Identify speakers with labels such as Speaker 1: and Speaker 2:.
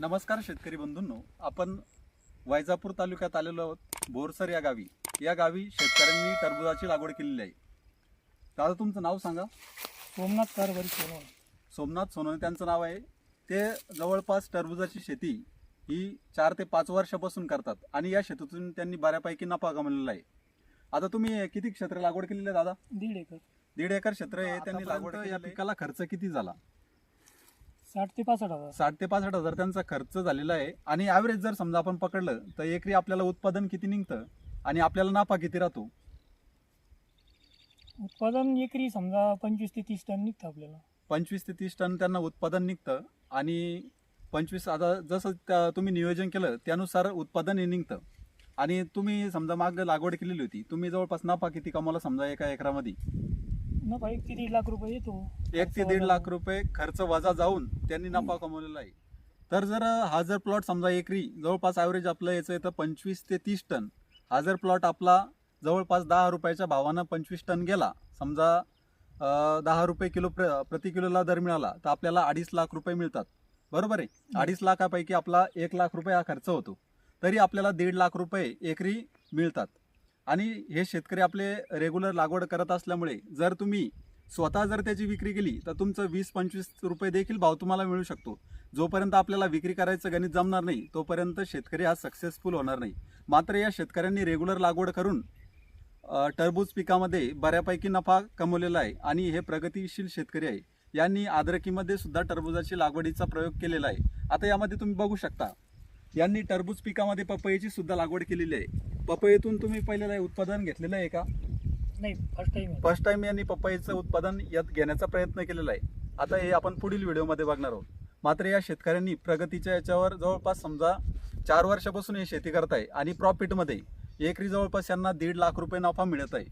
Speaker 1: नमस्कार शेतकरी बंधूंनो. आपण वैजापूर तालुक्यात आलेलो आहोत बोरसर या गावी. या गावी शेतकऱ्यांनी टरबुजाची लागवड केलेली आहे. दादा तुमचं नाव सांगा.
Speaker 2: सोमनाथ कारभारी सोनवणे.
Speaker 1: सोमनाथ सोनवणे त्यांचं नाव आहे. ते जवळपास टरबुजाची शेती ही चार ते पाच वर्षापासून करतात आणि या शेतीतून त्यांनी बऱ्यापैकी नफा कमवलेला आहे. आता तुम्ही किती क्षेत्र लागवड केलेली आहे दादा?
Speaker 2: दीड एकर.
Speaker 1: दीड एकर क्षेत्र आहे. त्यांनी लागवड या पिकाला खर्च किती झाला?
Speaker 2: साठ ते पासष्ट हजार.
Speaker 1: साठ ते पासष्ट हजार त्यांचा खर्च झालेला आहे. आणि ॲव्हरेज जर समजा आपण पकडलं तर एकरी आपल्याला उत्पादन किती निघतं? आणि आपल्याला नफा किती राहतो?
Speaker 2: उत्पादन एकरी समजा पंचवीस ते तीस टन निघतं आपल्याला.
Speaker 1: पंचवीस ते तीस टन त्यांना उत्पादन निघतं. आणि पंचवीस आता जसं त्या तुम्ही नियोजन केलं त्यानुसार उत्पादन हे निघतं. आणि तुम्ही समजा माग लागवड केलेली होती तुम्ही जवळपास नफा किती कमावला समजा एका एकरामध्ये?
Speaker 2: नफा एक ते दीड लाख रुपये येतो.
Speaker 1: एक ते दीड लाख रुपये खर्च वजा जाऊन त्यांनी नफा कमवलेला आहे. तर जर हा जर प्लॉट समजा एकरी जवळपास ॲव्हरेज आपलं याचं येतं पंचवीस ते तीस टन. हा जर प्लॉट आपला जवळपास दहा रुपयाच्या भावानं पंचवीस टन गेला समजा दहा रुपये किलो प्र प्रति किलोला दर मिळाला तर आपल्याला अडीच लाख रुपये मिळतात. बरोबर आहे? अडीच लाखापैकी आपला एक लाख रुपये हा खर्च होतो. तरी आपल्याला दीड लाख रुपये एकरी मिळतात. आणि हे शेतकरी आपले रेग्युलर लागवड करत असल्यामुळे जर तुम्ही स्वतः जर त्याची विक्री केली तर तुमचं वीस पंचवीस रुपये देखील भाव तुम्हाला मिळू शकतो. जोपर्यंत आपल्याला विक्री करायचं गणित जमणार नाही तोपर्यंत शेतकरी हा सक्सेसफुल होणार नाही. मात्र या शेतकऱ्यांनी रेग्युलर लागवड करून टरबूज पिकामध्ये बऱ्यापैकी नफा कमवलेला आहे आणि हे प्रगतिशील शेतकरी आहे. यांनी आद्रकीमध्ये सुद्धा टरबुजाची लागवडीचा प्रयोग केलेला आहे. आता यामध्ये तुम्ही बघू शकता यांनी टरबूज पिकामध्ये पपईची सुद्धा लागवड केलेली आहे. पपईतून तुम्ही पहिल्यांदा हे उत्पादन घेतलेलं आहे का?
Speaker 2: नाही फर्स्ट टाइम
Speaker 1: फर्स्ट टाइम यांनी पपईचं उत्पादन यात घेण्याचा प्रयत्न केलेला आहे. आता हे आपण पुढील व्हिडिओमध्ये बघणार आहोत. मात्र या शेतकऱ्यांनी प्रगतीच्या याच्यावर जवळपास समजा चार वर्षापासून हे शेती करत आहे आणि प्रॉफिटमध्ये एकरी जवळपास यांना दीड लाख रुपये नफा मिळत आहे.